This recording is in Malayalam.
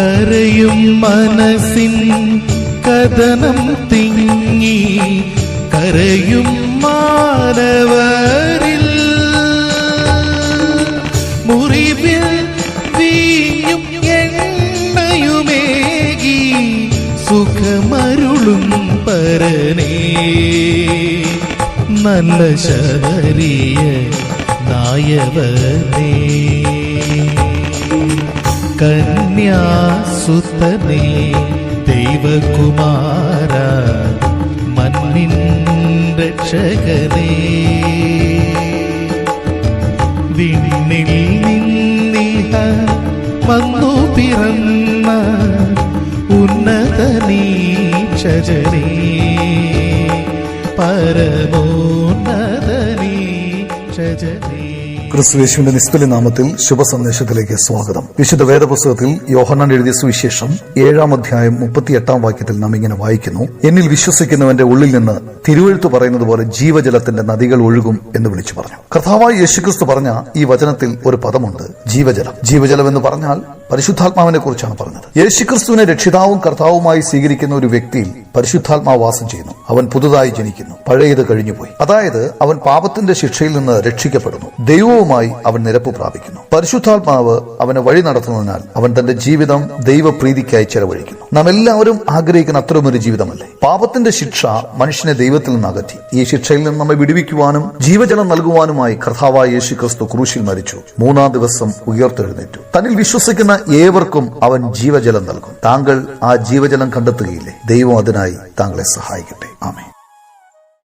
കരയും മനസ്സിൻ കഥനം തിങ്ങി കരയും മാനവരിൽ. മുറിവിൽ വീഞ്ഞും എണ്ണയുമേകി സുഖമരുളും പരനേ. നല്ല ശബരിയ നായവനേ. കന്യാസുതനേ ദൈവകുമാര മണ്ണിൻ രക്ഷകനേ. വിണ്ണിൽ നിന്നിഹ വന്നു പിറന്ന ഉന്നതനീക്ഷജനേ പരമോന്നതനീക്ഷജനേ ക്രിസ്തുയേശുവിന്റെ നിസ്തുല്യ നാമത്തിൽ ശുഭസന്ദേശത്തിലേക്ക് സ്വാഗതം. വിശുദ്ധ വേദപുസ്തകത്തിൽ യോഹന്നാൻ എഴുതിയ സുവിശേഷം ഏഴാം അധ്യായം മുപ്പത്തിയെട്ടാം വാക്യത്തിൽ നാം ഇങ്ങനെ വായിക്കുന്നു. എന്നിൽ വിശ്വസിക്കുന്നവന്റെ ഉള്ളിൽ നിന്ന് തിരുവഴുത്ത് പറയുന്നത് പോലെ ജീവജലത്തിന്റെ നദികൾ ഒഴുകും എന്ന് വിളിച്ചു പറഞ്ഞു. കർത്താവായ യേശുക്രിസ്തു പറഞ്ഞ ഈ വചനത്തിൽ ഒരു പദമുണ്ട് ജീവജലം. ജീവജലം എന്ന് പറഞ്ഞാൽ പരിശുദ്ധാത്മാവിനെ കുറിച്ചാണ് പറഞ്ഞത്. യേശുക്രിസ്തുവിനെ രക്ഷിതാവും കർത്താവുമായി സ്വീകരിക്കുന്ന ഒരു വ്യക്തിയിൽ പരിശുദ്ധാത്മാവ് വാസം ചെയ്യുന്നു. അവൻ പുതുതായി ജനിക്കുന്നു. പഴയത് കഴിഞ്ഞുപോയി. അതായത് അവൻ പാപത്തിന്റെ ശിക്ഷയിൽ നിന്ന് രക്ഷിക്കപ്പെടുന്നു. ദൈവവുമായി അവൻ നിരപ്പ് പ്രാപിക്കുന്നു. പരിശുദ്ധാത്മാവ് അവനെ വഴി നടത്തുന്നതിനാൽ അവൻ തന്റെ ജീവിതം ദൈവപ്രീതിക്കായി ചെലവഴിക്കുന്നു. നാം എല്ലാവരും ആഗ്രഹിക്കുന്ന അത്തരമൊരു ജീവിതമല്ലേ? പാപത്തിന്റെ ശിക്ഷ മനുഷ്യനെ ദൈവത്തിൽ നിന്ന് അകറ്റി. ഈ ശിക്ഷയിൽ നിന്ന് നമ്മെ വിടുവിക്കുവാനും ജീവജലം നൽകുവാനുമായി കർത്താവായ യേശു ക്രിസ്തു ക്രൂശിൽ മരിച്ചു. മൂന്നാം ദിവസം ഉയർത്തെഴുന്നേറ്റു. തന്നിൽ വിശ്വസിക്കുന്ന ഏവർക്കും അവൻ ജീവജലം നൽകും. താങ്കൾ ആ ജീവജലം കണ്ടെത്തുകയില്ലേ? ദൈവം അതിനായി താങ്കളെ സഹായിക്കട്ടെ. ആമേ